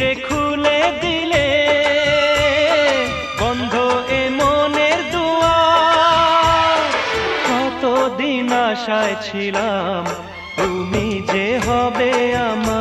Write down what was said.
যে খুলে দিলে বন্ধ এ মনের কত দিন আশায় ছিলাম তুমি যে হবে আমার